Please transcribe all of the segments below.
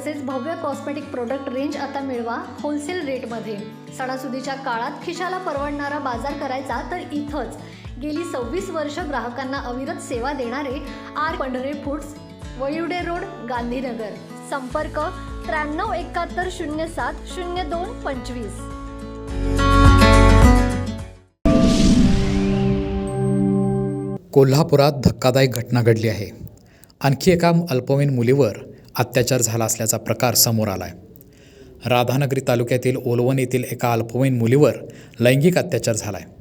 तसेच भव्य cosmetic product range आता मिळवा होलसेल रेटमध्ये सणासुदीच्या काळात खिशाला परवडणारा बाजार करायचा तर इथंच. गेली सव्वीस वर्ष ग्राहकांना अविरत सेवा देणारे आर पंढरे फूड्स वयुडे रोड गांधीनगर. संपर्क त्र्याण्णव एकाहत्तर शून्य सात शून्य दोन पंचवीस. कोल्हापुरात धक्कादायक घटना घडली आहे. आणखी एका अल्पवयीन मुलीवर अत्याचार झाला असल्याचा प्रकार समोर आला आहे राधानगरी तालुक्यातील ओलवण येथील एका अल्पवयीन मुलीवर लैंगिक अत्याचार झाला आहे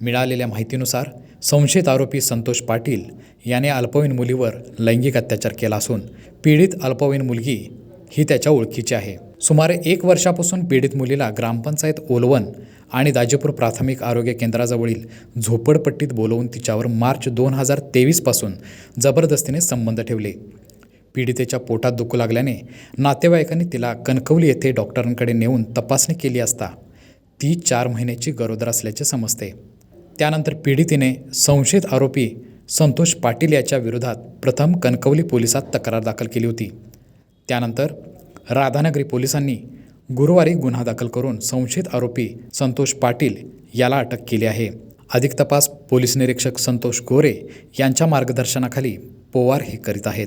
मिळालेल्या माहितीनुसार संशयित आरोपी संतोष पाटील याने अल्पवयीन मुलीवर लैंगिक अत्याचार केला असून पीडित अल्पवयीन मुलगी ही त्याच्या ओळखीची आहे. सुमारे एक वर्षापासून पीडित मुलीला ग्रामपंचायत ओलवण आणि दाजीपूर प्राथमिक आरोग्य केंद्राजवळील झोपडपट्टीत बोलवून तिच्यावर मार्च दोन हजार तेवीसपासून जबरदस्तीने संबंध ठेवले. पीडितेच्या पोटात दुखू लागल्याने नातेवाईकांनी तिला कणकवली येथे डॉक्टरांकडे नेऊन तपासणी केली असता ती चार महिन्याची गरोदर असल्याचे समजते. त्यानंतर पीडितीने संशयित आरोपी संतोष पाटील याच्या विरोधात प्रथम कणकवली पोलिसात तक्रार दाखल केली होती. त्यानंतर राधानगरी पोलिसांनी गुरुवारी गुन्हा दाखल करून संशयित आरोपी संतोष पाटील याला अटक केली आहे. अधिक तपास पोलीस निरीक्षक संतोष गोरे यांच्या मार्गदर्शनाखाली पोवार हे करीत आहेत.